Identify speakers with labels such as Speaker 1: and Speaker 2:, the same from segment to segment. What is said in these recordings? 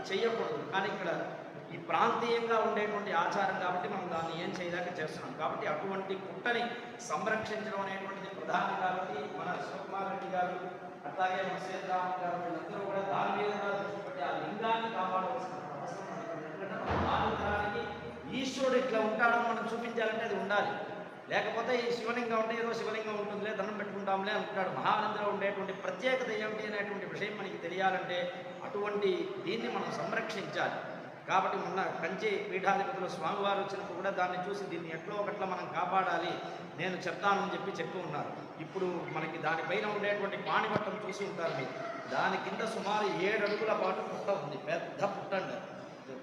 Speaker 1: అది చేయకూడదు. కానీ ఇక్కడ ఈ ప్రాంతీయంగా ఉండేటువంటి ఆచారం కాబట్టి మనం దాన్ని ఏం చేయలేక చేస్తున్నాం. కాబట్టి అటువంటి పుట్టని సంరక్షించడం అనేటువంటిది ప్రధానం కాబట్టి మన శివకుమారెడ్డి గారు అట్లాగే మన సీతారామ గారు వీళ్ళందరూ కూడా దాని మీద దృష్టి పెట్టి ఆ లింగాన్ని కాపాడవలసిన అవసరం ఎందుకంటే తరానికి ఈశ్వరుడు ఇట్లా ఉంటాడని మనం చూపించాలంటే అది ఉండాలి. లేకపోతే ఈ శివలింగం ఉంటే ఏదో శివలింగం ఉంటుందిలే దండం పెట్టుకుంటాంలే అంటాడు మహానందిలో ఉండేటువంటి ప్రత్యేకత ఏమిటి అనేటువంటి విషయం మనకి తెలియాలంటే అటువంటి దీన్ని మనం సంరక్షించాలి. కాబట్టి మొన్న కంచి పీఠాధిపతులు స్వామివారు వచ్చినప్పుడు కూడా దాన్ని చూసి దీన్ని ఎట్లో ఒకట్లా మనం కాపాడాలి నేను చెప్తానని చెప్పి చెప్పి ఉన్నారు. ఇప్పుడు మనకి దానిపైన ఉండేటువంటి పాణిపట్టం చూసి ఉంటారు మీరు. దాని కింద సుమారు ఏడు అడుగుల పాటు పుట్ట ఉంది పెద్ద పుట్ట అండి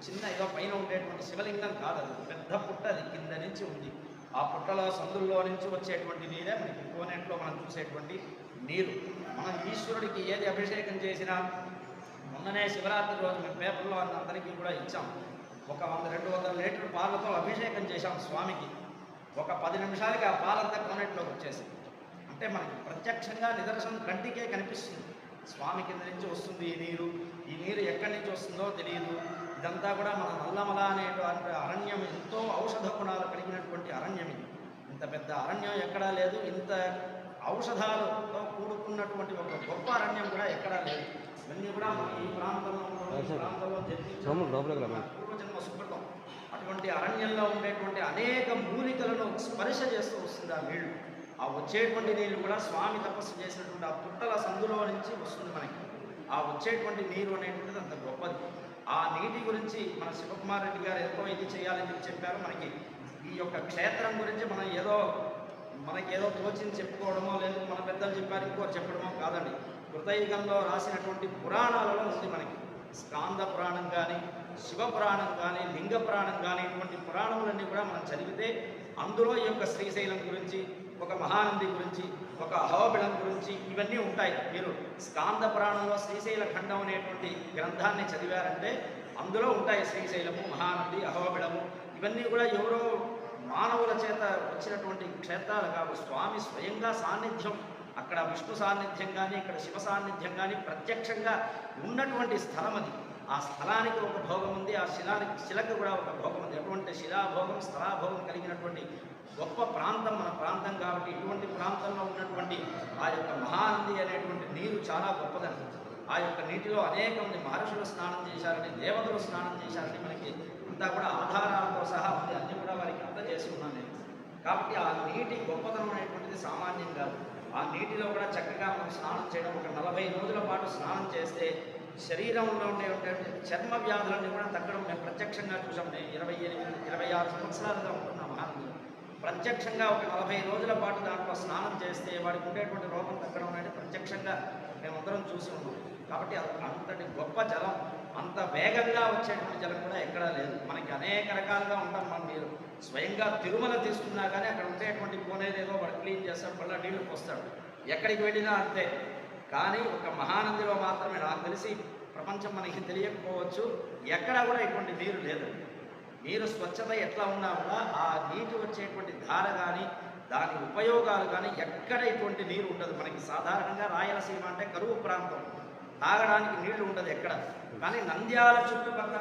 Speaker 1: చిన్న ఏదో పైన ఉండేటువంటి శివలింగం కాదు అది పెద్ద పుట్ట అది కింద నుంచి ఉంది. ఆ పుట్టలో సందుల్లో నుంచి వచ్చేటువంటి నీరే మనకి కోనేట్లో మనం చూసేటువంటి నీరు. మనం ఈశ్వరుడికి ఏది అభిషేకం చేసినా మొన్ననే శివరాత్రి రోజు మేము పేపర్లో అందరికీ కూడా ఇచ్చాం. ఒక వంద రెండు వందల లీటర్ పాలతో అభిషేకం చేశాం స్వామికి. ఒక పది నిమిషాలకి ఆ పాలంతా కోనేట్లోకి వచ్చేసింది అంటే మనకి ప్రత్యక్షంగా నిదర్శనం కంటికే కనిపిస్తుంది. స్వామి కింద నుంచి వస్తుంది ఈ నీరు. ఈ నీరు ఎక్కడి నుంచి వస్తుందో తెలియదు ఇదంతా కూడా మన నల్లమల అనేటువంటి అరణ్యం ఎంతో ఔషధ గుణాలు కలిగినటువంటి అరణ్యం ఇది. ఇంత పెద్ద అరణ్యం ఎక్కడా లేదు ఇంత ఔషధాలతో కూడుకున్నటువంటి ఒక గొప్ప అరణ్యం కూడా ఎక్కడా లేదు. ఇవన్నీ కూడా మన ఈ ప్రాంతంలో ప్రాంతంలో పూర్వజన్మ సుకృతం. అటువంటి అరణ్యంలో ఉండేటువంటి అనేక మూలికలను స్పర్శ చేస్తూ వస్తుంది ఆ నీళ్ళు. ఆ వచ్చేటువంటి నీళ్ళు కూడా స్వామి తపస్సు చేసినటువంటి ఆ పుట్టల సందులో నుంచి వస్తుంది మనకి. ఆ వచ్చేటువంటి నీరు అనేటువంటిది అంత గొప్పది. ఆ గురించి మన శివకుమార్ రెడ్డి గారు ఎంతో ఇది చేయాలని చెప్పి చెప్పారు. మనకి ఈ యొక్క క్షేత్రం గురించి మనం ఏదో మనకి ఏదో తోచింది చెప్పుకోవడమో లేదు మన పెద్దలు చెప్పారు ఇంకో చెప్పడమో కాదండి. కృతయుగంలో రాసినటువంటి పురాణాలలో ఉంది మనకి. స్కాంద పురాణం కానీ శివ పురాణం కానీ లింగ పురాణం కానీ ఇటువంటి పురాణములన్నీ కూడా మనం చదివితే అందులో ఈ యొక్క శ్రీశైలం గురించి ఒక మహానంది గురించి ఒక అహోబిళం గురించి ఇవన్నీ ఉంటాయి. మీరు స్కాంద పురాణంలో శ్రీశైల ఖండం అనేటువంటి గ్రంథాన్ని చదివారంటే అందులో ఉంటాయి శ్రీశైలము మహానంది అహోబిళము. ఇవన్నీ కూడా ఎవరో మానవుల చేత వచ్చినటువంటి క్షేత్రాలు కావు. స్వామి స్వయంగా సాన్నిధ్యం అక్కడ విష్ణు సాన్నిధ్యం కానీ ఇక్కడ శివ సాన్నిధ్యం కానీ ప్రత్యక్షంగా ఉన్నటువంటి స్థలం అది. ఆ స్థలానికి ఒక భోగం ఉంది ఆ శిలానికి శిలకు కూడా ఒక భోగం ఉంది. అటువంటి శిలాభోగం స్థలాభోగం కలిగినటువంటి గొప్ప ప్రాంతం మన ప్రాంతం కాబట్టి ఇటువంటి ప్రాంతంలో ఉన్నటువంటి ఆ యొక్క మహానంది అనేటువంటి నీరు చాలా గొప్పదని. ఆ యొక్క నీటిలో అనేక మంది మహర్షులు స్నానం చేశారని దేవతలు స్నానం చేశారని మనకి అంతా కూడా ఆధారాలతో సహా ఉంది. అన్ని కూడా వారికి అంత చేసి ఉన్నాను నేను కాబట్టి ఆ నీటి గొప్పతనం అనేటువంటిది సామాన్యం కాదు. ఆ నీటిలో కూడా చక్కగా మనం స్నానం చేయడం ఒక నలభై రోజుల పాటు స్నానం చేస్తే శరీరంలో ఉండేటువంటి చర్మ వ్యాధులన్నీ కూడా తగ్గడం మేము ప్రత్యక్షంగా చూసాం. నేను ఇరవై ఎనిమిది ఇరవై ఆరు సంవత్సరాలుగా ఉంటున్నాం మహానందిలో ప్రత్యక్షంగా ఒక నలభై రోజుల పాటు దాంట్లో స్నానం చేస్తే వాడికి ఉండేటువంటి రోగం తగ్గడం అనేది ప్రత్యక్షంగా మేమందరం చూసి ఉన్నాం. కాబట్టి అది అంతటి గొప్ప జలం. అంత వేగంగా వచ్చేటువంటి జలం కూడా ఎక్కడా లేదు. మనకి అనేక రకాలుగా ఉంటాం మనం. మీరు స్వయంగా తిరుమల తీసుకున్నా కానీ అక్కడ ఉండేటువంటి కోనేరు ఏదో వాడు క్లీన్ చేస్తాడు మళ్ళీ నీళ్ళు పోస్తాడు. ఎక్కడికి వెళ్ళినా అంతే. కానీ ఒక మహానందిలో మాత్రమే నాకు తెలిసి ప్రపంచం మనకి తెలియకపోవచ్చు. ఎక్కడా కూడా ఇటువంటి నీరు లేదు. నీరు స్వచ్ఛత ఎట్లా ఉన్నా కూడా ఆ నీటి వచ్చేటువంటి ధార కానీ దాని ఉపయోగాలు కానీ ఎక్కడ ఇటువంటి నీరు ఉండదు. మనకి సాధారణంగా రాయలసీమ అంటే కరువు ప్రాంతం. తాగడానికి నీళ్ళు ఉండదు ఎక్కడ. కానీ నంద్యాల చుట్టుపక్కల